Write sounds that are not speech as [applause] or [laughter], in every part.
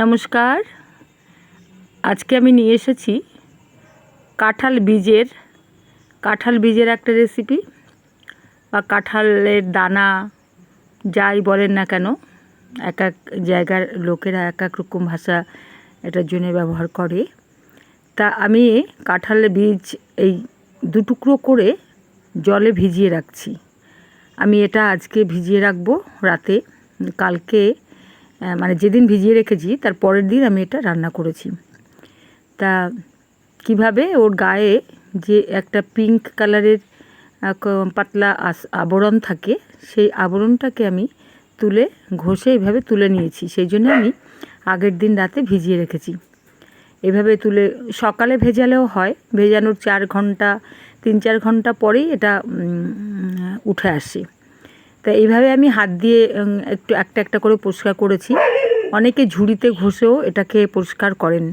নমস্কার। আজকে আমি নিয়ে এসেছি কাঁঠাল বীজের কাঁঠাল বীজের একটা রেসিপি বা কাঁঠালের দানা যাই বলেন না কেন, এক এক জায়গার লোকেরা এক এক রকম ভাষা এটার জন্য ব্যবহার করে। তা আমি কাঁঠালের বীজ এই দুটুকরো করে জলে ভিজিয়ে রাখছি। আমি এটা আজকে ভিজিয়ে রাখব রাতে, কালকে মানে যেদিন ভিজিয়ে রেখেছি, তার পরের দিন আমি এটা রান্না করেছি। তা কীভাবে ওর গায়ে যে একটা পিঙ্ক কালারের পাতলা আবরণ থাকে, সেই আবরণটাকে আমি তুলে, ঘষে এইভাবে তুলে নিয়েছি। সেই জন্য আমি আগের দিন রাতে ভিজিয়ে রেখেছি। এভাবে তুলে, সকালে ভেজালেও হয়। ভেজানোর চার ঘণ্টা, তিন চার ঘণ্টা পরেই এটা উঠে আসে। তা এইভাবে আমি হাত দিয়ে একটু একটা একটা করে পরিষ্কার করেছি। অনেকে ঝুড়িতে ঘষেও এটাকে পরিষ্কার করেন।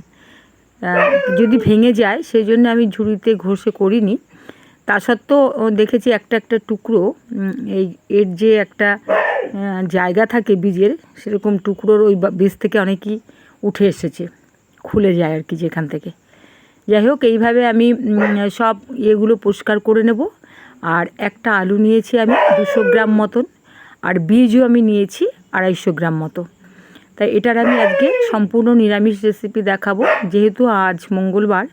যদি ভেঙে যায়, সেই জন্য আমি ঝুড়িতে ঘষে করিনি। তা সত্ত্বেও দেখেছি একটা একটা টুকরো এই এর যে একটা জায়গা থাকে বীজের, সেরকম টুকরোর ওই বীজ থেকে অনেকই উঠে এসেছে, খুলে যায় আর কি যেখান থেকে। যাই হোক, এইভাবে আমি সব ইয়েগুলো পরিষ্কার করে নেব। আর একটা আলু নিয়েছি আমি দুশো গ্রাম মতন, আর বীজও আমি নিয়েছি আড়াইশো গ্রাম মতো। তাই এটার আমি আজকে সম্পূর্ণ নিরামিষ রেসিপি দেখাবো। যেহেতু আজ মঙ্গলবার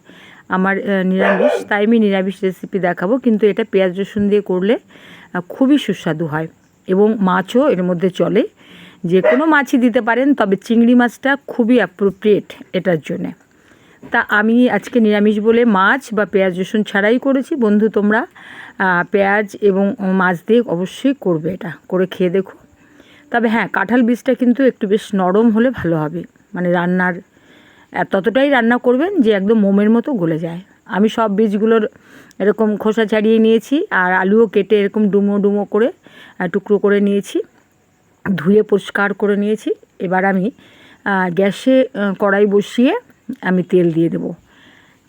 আমার নিরামিষ, তাই আমি নিরামিষ রেসিপি দেখাবো। কিন্তু এটা পেঁয়াজ রসুন দিয়ে করলে খুবই সুস্বাদু হয় এবং মাছও এর মধ্যে চলে। যে কোনো মাছই দিতে পারেন, তবে চিংড়ি মাছটা খুবই অ্যাপ্রোপ্রিয়েট এটার জন্যে। তা আমি আজকে নিরামিষ বলে মাছ বা পেঁয়াজ রসুন ছাড়াই করেছি। বন্ধু তোমরা পেঁয়াজ এবং মাছ দিয়ে অবশ্যই করবে এটা। করে খেয়ে দেখো। তবে হ্যাঁ কাঁঠাল বীজটা কিন্তু একটু বেশ নরম হলে ভালো হবে। মানে রান্নার ততটাই রান্না করবেন যে একদম মোমের মতো গলে যায়। আমি সব বীজগুলোর এরকম খোসা ছাড়িয়ে নিয়েছি আর আলুও কেটে এরকম ডুমো ডুমো করে টুকরো করে নিয়েছি। ধুয়ে পরিষ্কার করে নিয়েছি। এবার আমি গ্যাসে কড়াই বসিয়ে আমি তেল দিয়ে দেবো।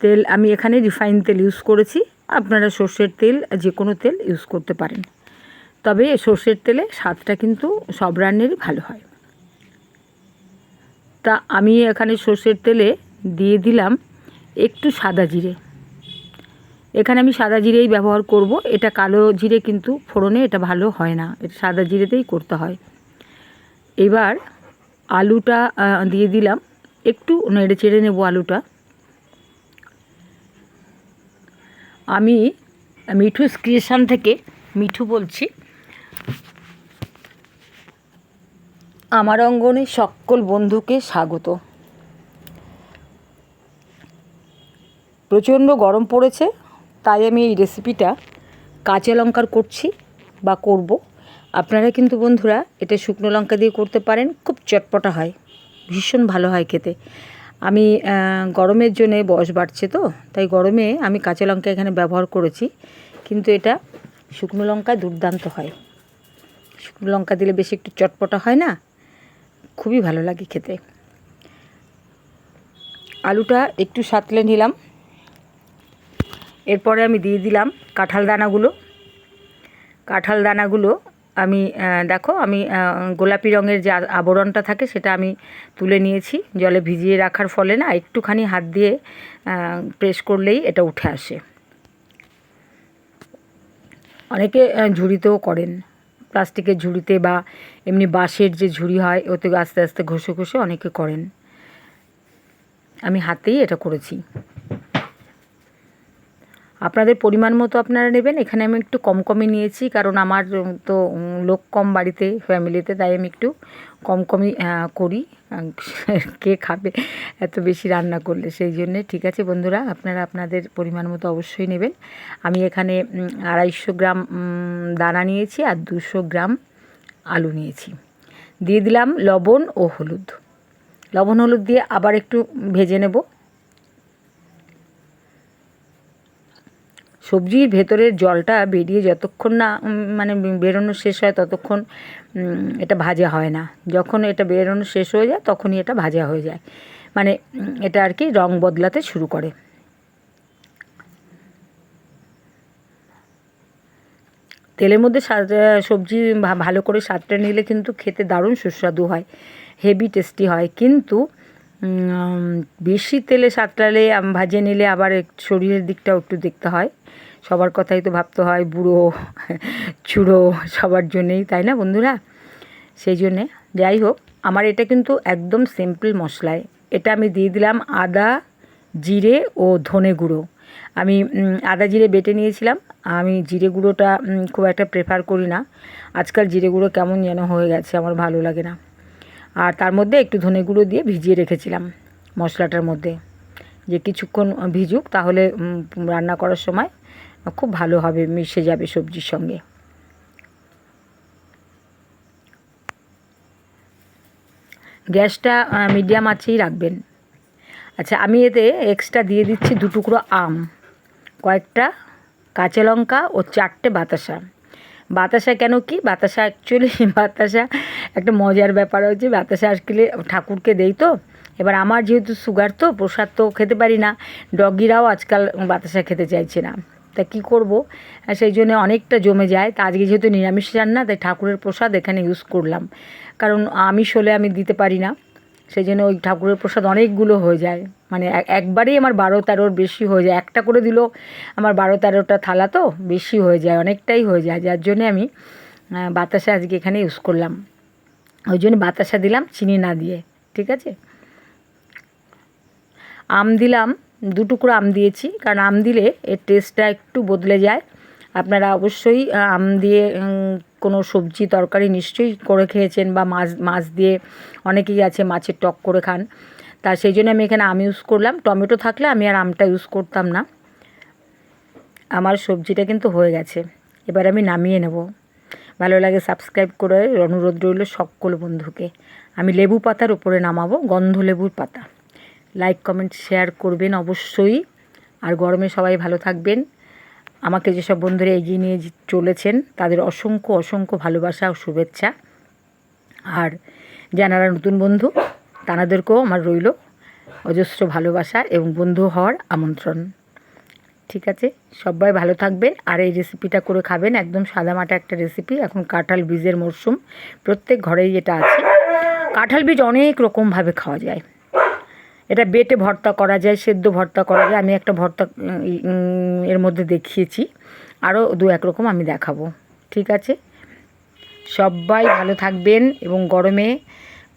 তেল আমি এখানে রিফাইন তেল ইউজ করেছি। আপনারা সর্ষের তেল, যে কোনো তেল ইউজ করতে পারেন। তবে সর্ষের তেলে স্বাদটা কিন্তু সব রান্নেরই ভালো হয়। তা আমি এখানে সর্ষের তেলে দিয়ে দিলাম একটু সাদা জিরে। এখানে আমি সাদা জিরেই ব্যবহার করব। এটা কালো জিরে কিন্তু ফোড়নে এটা ভালো হয় না। এটা সাদা জিরেতেই করতে হয়। এবার আলুটা দিয়ে দিলাম। একটু নেড়ে চেড়ে নেব আলুটা। আমি মিঠু ক্রিয়েশন থেকে মিঠু বলছি। আমার অঙ্গনে সকল বন্ধুকে স্বাগত। প্রচণ্ড গরম পড়েছে, তাই আমি এই রেসিপিটা কাঁচা লঙ্কার করছি বা করব। আপনারা কিন্তু বন্ধুরা এটা শুকনো লঙ্কা দিয়ে করতে পারেন, খুব চটপটা হয়, ভীষণ ভালো হয় খেতে। আমি গরমের জন্য বয়স বাড়ছে তো, তাই গরমে আমি কাঁচা লঙ্কা এখানে ব্যবহার করেছি। কিন্তু এটা শুকনো লঙ্কা দুর্দান্ত হয়। শুকনো লঙ্কা দিলে বেশি একটু চটপটা হয় না? খুবই ভালো লাগে খেতে। আলুটা একটু সাতলে নিলাম। এরপরে আমি দিয়ে দিলাম কাঁঠাল দানাগুলো। কাঁঠাল দানাগুলো আমি দেখো আমি গোলাপি রঙের যে আবরণটা থাকে সেটা আমি তুলে নিয়েছি। জলে ভিজিয়ে রাখার ফলে না একটুখানি হাত দিয়ে প্রেস করলেই এটা উঠে আসে। অনেকে ঝুড়িতেও করেন। প্লাস্টিকের ঝুড়িতে বা এমনি বাঁশের যে ঝুড়ি হয়, ওতে আস্তে আস্তে ঘষে ঘষে অনেকে করেন। আমি হাতেই এটা করেছি। আপনাদের পরিমাণ মতো আপনারা নেবেন। এখানে আমি একটু কম কমই নিয়েছি, কারণ আমার তো লোক কম বাড়িতে, ফ্যামিলিতে, তাই আমি একটু কম কমই করি। [laughs] কে খাবে, এত বেশি রান্না করলে, সেই জন্যে, ঠিক আছে বন্ধুরা, আপনারা আপনাদের পরিমাণ মতো অবশ্যই নেবেন। আমি এখানে আড়াইশো গ্রাম দানা নিয়েছি আর দুশো গ্রাম আলু নিয়েছি। দিয়ে দিলাম লবণ ও হলুদ। লবণ হলুদ দিয়ে আবার একটু ভেজে নেব। সবজির ভেতরের জলটা বেরিয়ে যতক্ষণ না মানে বেরোনো শেষ হয় ততক্ষণ এটা ভাজা হয় না। যখন এটা বেরোনো শেষ হয়ে যায় তখনই এটা ভাজা হয়ে যায়। মানে এটা আর কি রং বদলাতে শুরু করে। তেলের মধ্যে সবজি ভালো করে স্বাদটা নিলে কিন্তু খেতে দারুণ সুস্বাদু হয়, হেভি টেস্টি হয়। কিন্তু বেশি তেলে সাঁতরালে ভাজে নিলে আবার শরীরের দিকটাও একটু দেখতে হয়। সবার কথাই তো ভাবতে হয়, বুড়ো, চুড়ো, সবার জন্যেই, তাই না বন্ধুরা? সেই জন্যে, যাই হোক, আমার এটা কিন্তু একদম সিম্পল মশলায়। এটা আমি দিয়ে দিলাম আদা, জিরে ও ধনে গুঁড়ো। আমি আদা, জিরে বেটে নিয়েছিলাম। আমি জিরে গুঁড়োটা খুব একটা প্রেফার করি না। আজকাল জিরে গুঁড়ো কেমন যেন হয়ে গেছে, আমার ভালো লাগে না। আর তার মধ্যে একটু ধনে গুঁড়ো দিয়ে ভিজিয়ে রেখেছিলাম মশলাটার মধ্যে। যে কিছুক্ষণ ভিজুক তাহলে রান্না করার সময় খুব ভালো হবে, মিশে যাবে সবজির সঙ্গে। গ্যাসটা মিডিয়াম আছেই রাখবেন। আচ্ছা আমি এতে এক্সট্রা দিয়ে দিচ্ছি দু টুকরো আম, কয়েকটা কাঁচা লঙ্কা ও চারটে বাতাসা। বাতাসা কেন কি? বাতাসা অ্যাকচুয়ালি [laughs] বাতাসা একটা মজার ব্যাপার হচ্ছে বাতাসা আসলে ঠাকুরকে দেই তো। এবার আমার যেহেতু সুগার তো, প্রসাদ তো খেতে পারি না। ডগিরাও আজকাল বাতাসা খেতে চাইছে না। তা কী করব? সেই জন্য অনেকটা জমে যায়। তা আজকে যেহেতু নিরামিষ রান্না, তাই ঠাকুরের প্রসাদ এখানে ইউজ করলাম। কারণ আমিষ হলে আমি দিতে পারি না। সেই জন্য ওই ঠাকুরের প্রসাদ অনেকগুলো হয়ে যায়। মানে একবারেই আমার বারো তেরোর বেশি হয়ে যায়। একটা করে দিলেও আমার বারো তেরোটা থালা তো বেশি হয়ে যায়, অনেকটাই হয়ে যায়। যার জন্যে আমি বাতাসা আজকে এখানে ইউজ করলাম। ওই জন্য বাতাসা দিলাম, চিনি না দিয়ে, ঠিক আছে? আম দিলাম দু টুকরো আম দিয়েছি। কারণ আম দিলে এর টেস্টটা একটু বদলে যায়। আপনারা অবশ্যই আম দিয়ে কোনো সবজি তরকারি নিশ্চয়ই করে খেয়েছেন বা মাছ মাছ দিয়ে অনেকেই আছে মাছের টক করে খান। তা সেই জন্য আমি এখানে আম ইউজ করলাম। টমেটো থাকলে আমি আর আমটা ইউজ করতাম না। আমার সবজিটা কিন্তু হয়ে গেছে। এবার আমি নামিয়ে নেব। ভালো লাগে সাবস্ক্রাইব করে অনুরোধ রইল সকল বন্ধুকে। আমি লেবু পাতার উপরে নামাবো, গন্ধ লেবুর পাতা। লাইক কমেন্ট শেয়ার করবেন অবশ্যই। আর গরমে সবাই ভালো থাকবেন। আমাকে যেসব বন্ধুরা এগিয়ে নিয়ে চলেছেন, তাদের অসংখ্য অসংখ্য ভালোবাসা ও শুভেচ্ছা। আর যারা নতুন বন্ধু তানাদেরকেও আমার রইল অজস্র ভালোবাসা এবং বন্ধু হওয়ার আমন্ত্রণ। ঠিক আছে? সবাই ভালো থাকবেন। আর এই রেসিপিটা করে খাবেন। একদম সাদামাটা একটা রেসিপি এখন কাঁঠাল বীজের মরশুম প্রত্যেক ঘরেই এটা আছে। কাঁঠাল বীজ অনেক রকমভাবে খাওয়া যায়। এটা বেটে ভর্তা করা যায়, সেদ্ধ ভর্তা করা যায়। আমি একটা ভর্তা এর মধ্যে দেখিয়েছি। আরও দু এক রকম আমি দেখাবো। ঠিক আছে? সবাই ভালো থাকবেন এবং গরমে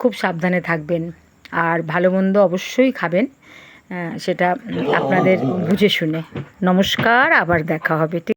খুব সাবধানে থাকবেন। আর ভালো মন্দ অবশ্যই খাবেন সেটা আপনাদের বুঝে শুনে। নমস্কার, আবার দেখা হবে। ঠিক